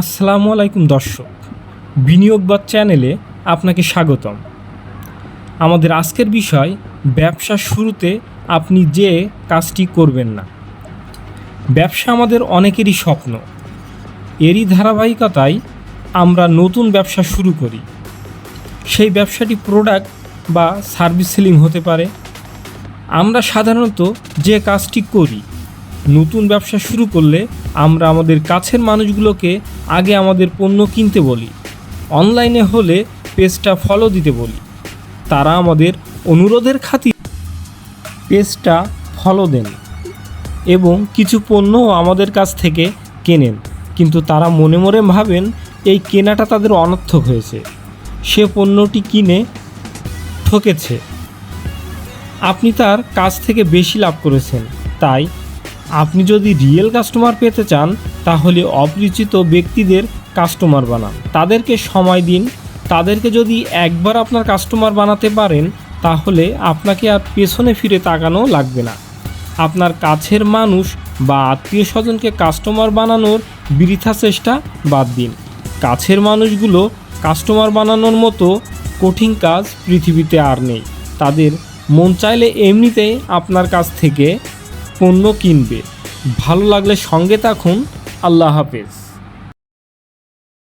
আসসালামু আলাইকুম দর্শক বিনিয়োগবাদ চ্যানেলে আপনাকে স্বাগতম। আমাদের আজকের বিষয়, ব্যবসা শুরুতে আপনি যে কাজটি করবেন না। ব্যবসা আমাদের অনেকেরই স্বপ্ন। এরই ধারাবাহিকতায় আমরা নতুন ব্যবসা শুরু করি। সেই ব্যবসাটি প্রোডাক্ট বা সার্ভিস সেলিং হতে পারে। আমরা সাধারণত যে কাজটি করি নতুন ব্যবসা শুরু করলে আমরা আমাদের কাছের মানুষগুলোকে আগে আমাদের পণ্য কিনতে বলি। অনলাইনে হলে পেজটা ফলো দিতে বলি। তারা আমাদের অনুরোধের খাতির পেজটা ফলো দেন এবং কিছু পণ্যও আমাদের কাছ থেকে কেনেন। কিন্তু তারা মনে মনে ভাবেন এই কেনাটা তাদের অনর্থক হয়েছে। সে পণ্যটি কিনে ঠকেছে। আপনি তার কাছ থেকে বেশি লাভ করেছেন। তাই আপনি যদি রিয়েল কাস্টমার পেতে চান, তাহলে অপরিচিত ব্যক্তিদের কাস্টমার বানান। তাদেরকে সময় দিন। তাদেরকে যদি একবার আপনার কাস্টমার বানাতে পারেন, তাহলে আপনাকে আর পেছনে ফিরে তাকানো লাগবে না। আপনার কাছের মানুষ বা আত্মীয় স্বজনকে কাস্টমার বানানোর বৃথা চেষ্টা বাদ দিন। কাছের মানুষগুলো কাস্টমার বানানোর মতো কঠিন কাজ পৃথিবীতে আর নেই। তাদের মন চাইলে এমনিতেই আপনার কাছ থেকে পণ্য কিনবে। ভালো লাগলে সঙ্গে থাকুন। আল্লাহ হাফেজ।